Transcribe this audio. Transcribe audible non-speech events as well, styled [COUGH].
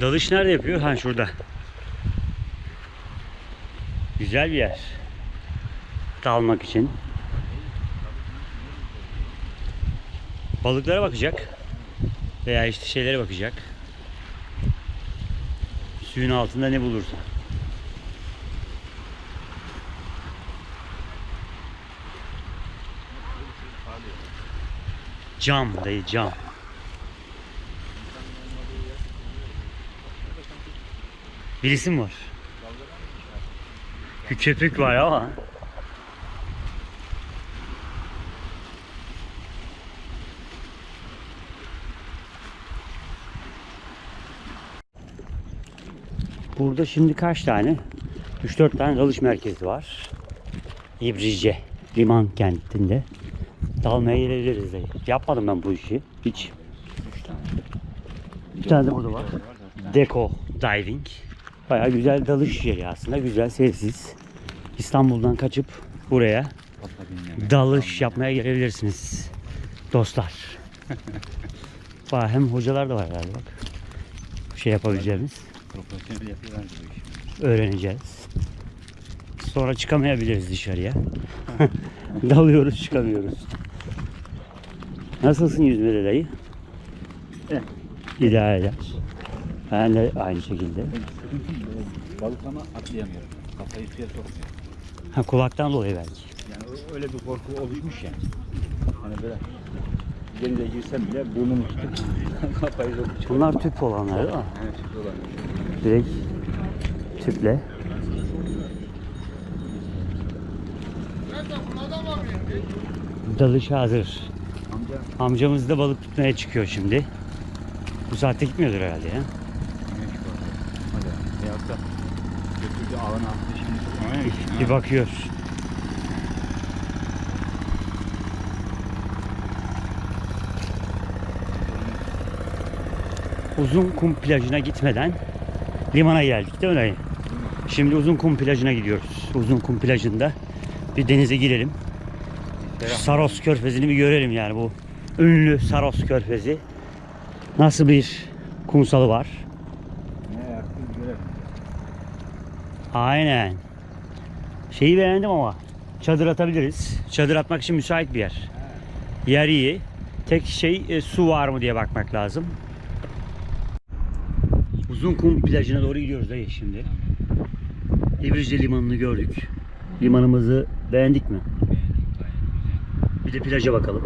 Dalış nerede yapıyor? Ha şurada. Güzel bir yer. Dalmak için. Balıklara bakacak. Veya işte şeylere bakacak. Suyun altında ne bulursa. Cam dayı cam. Birisi mi var? Bir köpek var ama. Burada şimdi kaç tane? 3-4 tane dalış merkezi var. İbrice liman kentinde. Dalmaya gelebiliriz dayı. Yapmadım ben bu işi. Hiç. Bir tane de burada var. Deko Diving. Baya güzel dalış yeri aslında. Güzel, sessiz. İstanbul'dan kaçıp buraya dalış yapmaya gelebilirsiniz. Dostlar. [LAUGHS] Baya hem hocalar da var herhalde bak. Şey yapabileceğimiz. Profesyonel yapıyorlar öğreneceğiz. Sonra çıkamayabiliriz dışarıya. [LAUGHS] Dalıyoruz çıkamıyoruz. Nasılsın yüzmede dayı? Eh. İdare eder. Ben de aynı şekilde. Balık ama atlayamıyorum. Kafayı suya sokmuyor. Ha, kulaktan dolayı belki. Yani öyle bir korku oluşmuş yani. Hani böyle denize girsem bile burnumu [LAUGHS] tutup kafayı sokup Bunlar tüp olanlar değil mi? Evet, şu dolar. Direkt tüple. Dalış hazır. Amca Amcamız da balık tutmaya çıkıyor şimdi. Bu saatte gitmiyordur herhalde ya. Da götürdü ağına attı şimdi gidiyor? Bir bakıyor. Uzun kum plajına gitmeden limana geldik değil mi dayı? Şimdi uzun kum plajına gidiyoruz. Uzun kum plajında bir denize girelim. Saros körfezini bir görelim yani bu ünlü Saros körfezi. Nasıl bir kumsalı var? Ne yaptın görelim. Aynen. Şeyi beğendim ama çadır atabiliriz. Çadır atmak için müsait bir yer. Yer iyi. Tek şey e, su var mı diye bakmak lazım. Uzun kum plajına doğru gidiyoruz dayı şimdi. İbrişce limanını gördük. Limanımızı beğendik mi? Güzel. Bir de plaja bakalım.